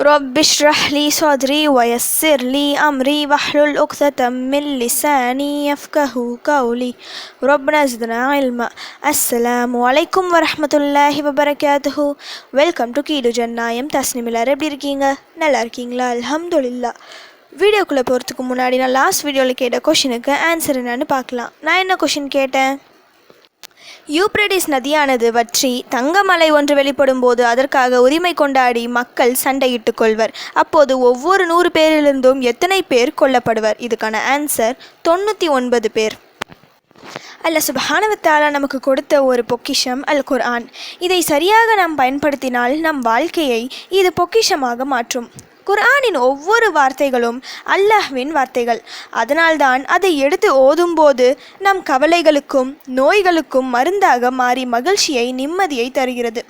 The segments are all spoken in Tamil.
رب اشرح لي صدري ويسر لي أمري واحلل عقدة من لساني يفقه قولي ربنا زدنا علما السلام عليكم ورحمة الله وبركاته வெல்கம் டு கீடு ஜன்னாயம் தஸ்னிம் எல்லாரும் எப்படி இருக்கீங்க நல்லா இருக்கீங்களா அல்ஹம்துலில்லா வீடியோக்குள்ளே போகிறதுக்கு முன்னாடி நான் லாஸ்ட் வீடியோவில் கேட்ட கொஷினுக்கு ஆன்சர் என்னன்னு பார்க்கலாம் நான் என்ன கொஷின் கேட்டேன் யூப்ரடிஸ் நதியானது வற்றி தங்கமலை ஒன்று வெளிப்படும் போது அதற்காக உரிமை கொண்டாடி மக்கள் சண்டையிட்டுக் கொள்வர். அப்போது ஒவ்வொரு நூறு பேரிலிருந்தும் எத்தனை பேர் கொல்லப்படுவர்? இதுக்கான ஆன்சர் தொண்ணூற்றி ஒன்பது பேர். அல்ல சுபஹானவத்தாலா நமக்கு கொடுத்த ஒரு பொக்கிஷம் அல் குர்ஆன் இதை சரியாக நாம் பயன்படுத்தினால் நம் வாழ்க்கையை இது பொக்கிஷமாக மாற்றும். குர்ஆனின் ஒவ்வொரு வார்த்தைகளும் அல்லாஹ்வின் வார்த்தைகள். அதனால்தான் அதை எடுத்து ஓதும்போது நம் கவலைகளுக்கும் நோய்களுக்கும் மருந்தாக மாறி மகிழ்ச்சியை நிம்மதியை தருகிறது.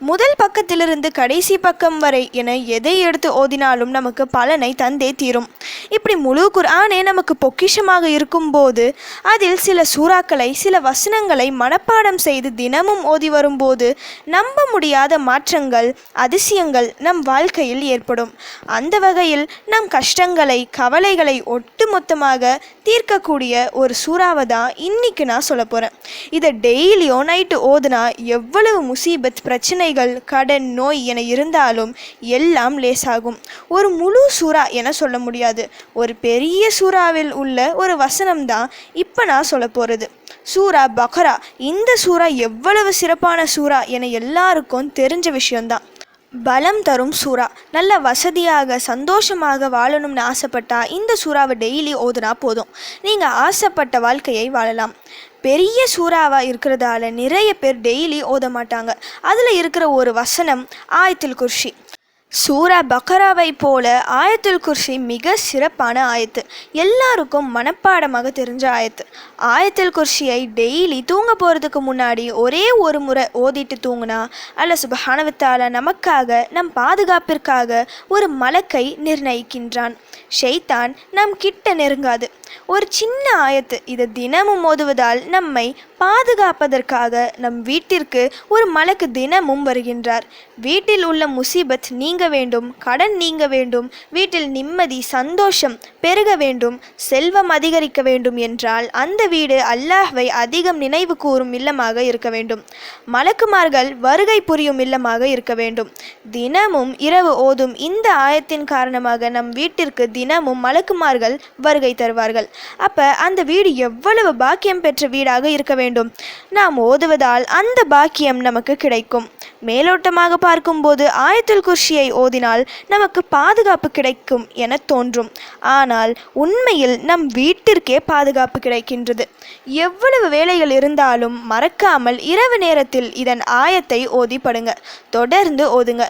முதல் பக்கத்திலிருந்து கடைசி பக்கம் வரை என எதை எடுத்து ஓதினாலும் நமக்கு பலனை தந்தே தீரும். இப்படி முழு குர்ஆனே நமக்கு பொக்கிஷமாக இருக்கும்போது அதில் சில சூறாக்களை சில வசனங்களை மனப்பாடம் செய்து தினமும் ஓதி வரும்போது நம்ப முடியாத மாற்றங்கள் அதிசயங்கள் நம் வாழ்க்கையில் ஏற்படும். அந்த வகையில் நம் கஷ்டங்களை கவலைகளை ஒட்டுமொத்தமாக தீர்க்கக்கூடிய ஒரு சூறாவை தான் இன்னைக்கு நான் சொல்ல போகிறேன் இதை டெய்லியோ நைட்டு ஓதுனா எவ்வளவு முசீபத் பிரச்சனை பிரச்சனைகள் கடன் நோய் என இருந்தாலும் எல்லாம் லேசாகும். ஒரு முழு சூறா என சொல்ல முடியாது. ஒரு பெரிய சூறாவில் உள்ள ஒரு வசனம் தான் இப்போ நான் சொல்ல போகிறது சூரா பக்ரா. இந்த சூறா எவ்வளவு சிறப்பான சூறா என எல்லாருக்கும் தெரிஞ்ச விஷயம்தான். பலம் தரும் சூறா. நல்ல வசதியாக சந்தோஷமாக வாழணும்னு ஆசைப்பட்டா இந்த சூறாவை டெய்லி ஓதுனா போதும். நீங்கள் ஆசைப்பட்ட வாழ்க்கையை வாழலாம். பெரிய சூறாவாக இருக்கிறதால நிறைய பேர் டெய்லி ஓத மாட்டாங்க. அதில் இருக்கிற ஒரு வசனம் ஆயத்தில் குர்ஷி. சூரா பக்கராவை போல ஆயத்துல் குர்ஷி மிக சிறப்பான ஆயத்து. எல்லாருக்கும் மனப்பாடமாக தெரிஞ்ச ஆயத்து. ஆயத்துல் குர்ஷியை டெய்லி தூங்க போகிறதுக்கு முன்னாடி ஒரே ஒரு முறை ஓதிட்டு தூங்கினா அல்ல சுபஹானவத்தால நமக்காக நம் பாதுகாப்பிற்காக ஒரு மலக்கை நிர்ணயிக்கின்றான். ஷெய்தான் நம் கிட்ட நெருங்காது. ஒரு சின்ன ஆயத்து இதை தினமும் ஓதுவதால் நம்மை பாதுகாப்பதற்காக நம் வீட்டிற்கு ஒரு மலக்கு தினமும் வருகின்றார். வீட்டில் உள்ள முசீபத் நீங்க வேண்டும் கடன் நீங்க வேண்டும் வீட்டில் நிம்மதி சந்தோஷம் பெருக வேண்டும் செல்வம் அதிகரிக்க வேண்டும் என்றால் அந்த வீடு அல்லாஹ்வை அதிகம் நினைவு கூறும் இல்லமாக இருக்க வேண்டும். மலக்குமார்கள் வருகை புரியும் இல்லமாக இருக்க வேண்டும். தினமும் இரவு ஓதும் இந்த ஆயத்தின் காரணமாக நம் வீட்டிற்கு தினமும் மலக்குமார்கள் வருகை தருவார்கள். அப்ப அந்த வீடு எவ்வளவு பாக்கியம் பெற்ற வீடாக இருக்க வேண்டும்? நாம் ஓதுவதால் அந்த பாக்கியம் நமக்கு கிடைக்கும். மேலோட்டமாக பார்க்கும்போது ஆயத்துல் குர்ஷியை ஓதினால் நமக்கு பாதுகாப்பு கிடைக்கும் என தோன்றும். ஆனால் உண்மையில் நம் வீட்டிற்கே பாதுகாப்பு கிடைக்கின்றது. எவ்வளவு வேலைகள் இருந்தாலும் மறக்காமல் இரவு நேரத்தில் இதன் ஆயத்தை ஓதி படுங்க தொடர்ந்து ஓதுங்க.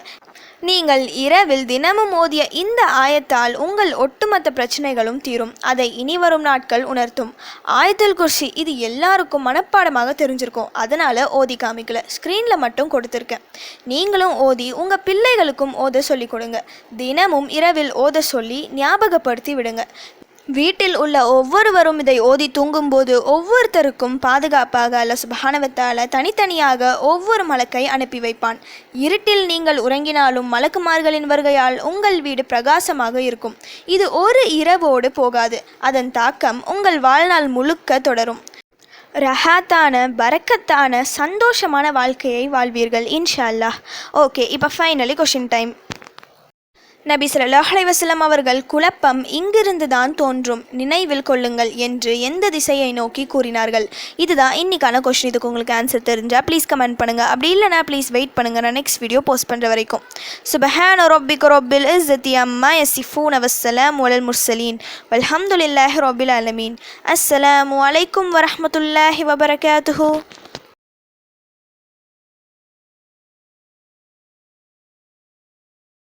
நீங்கள் இரவில் தினமும் ஓதிய இந்த ஆயத்தால் உங்கள் ஒட்டுமொத்த பிரச்சனைகளும் தீரும். அதை இனி வரும் நாட்கள் உணர்த்தும். ஆயத்தில் குர்ஷி இது எல்லாருக்கும் மனப்பாடமாக தெரிஞ்சிருக்கும். அதனால ஓதி காமிக்கல. ஸ்க்ரீனில் மட்டும் கொடுத்துருக்கேன் நீங்களும் ஓதி உங்கள் பிள்ளைகளுக்கும் ஓத சொல்லி கொடுங்க. தினமும் இரவில் ஓத சொல்லி ஞாபகப்படுத்தி விடுங்க. வீட்டில் உள்ள ஒவ்வொருவரும் இதை ஓதி தூங்கும்போது ஒவ்வொருத்தருக்கும் பாதுகாப்பாக அல்ல சுபஹானவத்தால தனித்தனியாக ஒவ்வொரு மலக்கை அனுப்பி வைப்பான். இருட்டில் நீங்கள் உறங்கினாலும் மலக்குமார்களின் வருகையால் உங்கள் வீடு பிரகாசமாக இருக்கும். இது ஒரு இரவோடு போகாது. அதன் தாக்கம் உங்கள் வாழ்நாள் முழுக்க தொடரும். ரஹாத்தான பரக்கத்தான சந்தோஷமான வாழ்க்கையை வாழ்வீர்கள் இன்ஷா அல்லாஹ். ஓகே இப்போ ஃபைனலி கொஷின் டைம் நபி ஸல்லல்லாஹு அலைஹி அவர்கள் குழப்பம் இங்கிருந்து தான் தோன்றும். நினைவில் கொள்ளுங்கள் என்று எந்த திசையை நோக்கி கூறினார்கள்? இதுதான் இன்னைக்கான கொஸ்டின் இதுக்கு உங்களுக்கு ஆன்சர் தெரிஞ்சால் ப்ளீஸ் கமெண்ட் பண்ணுங்கள் அப்படி இல்லைனா ப்ளீஸ் வெயிட் பண்ணுங்க. நான் நெக்ஸ்ட் வீடியோ போஸ்ட் பண்ணுற வரைக்கும். சுபஹான் ரொப்பிக் ரொப்பில் இஸ்ஸத்தி அம்மா யசிஃபூன் வஸ்ஸலாம் வலல் முர்சலீன் வல்ஹம்துலில்லாஹி ரொபில் அலமீன் அஸ்ஸலாமு வலைக்கும் வரமத்துல்லாஹி வபரகாத்துஹு.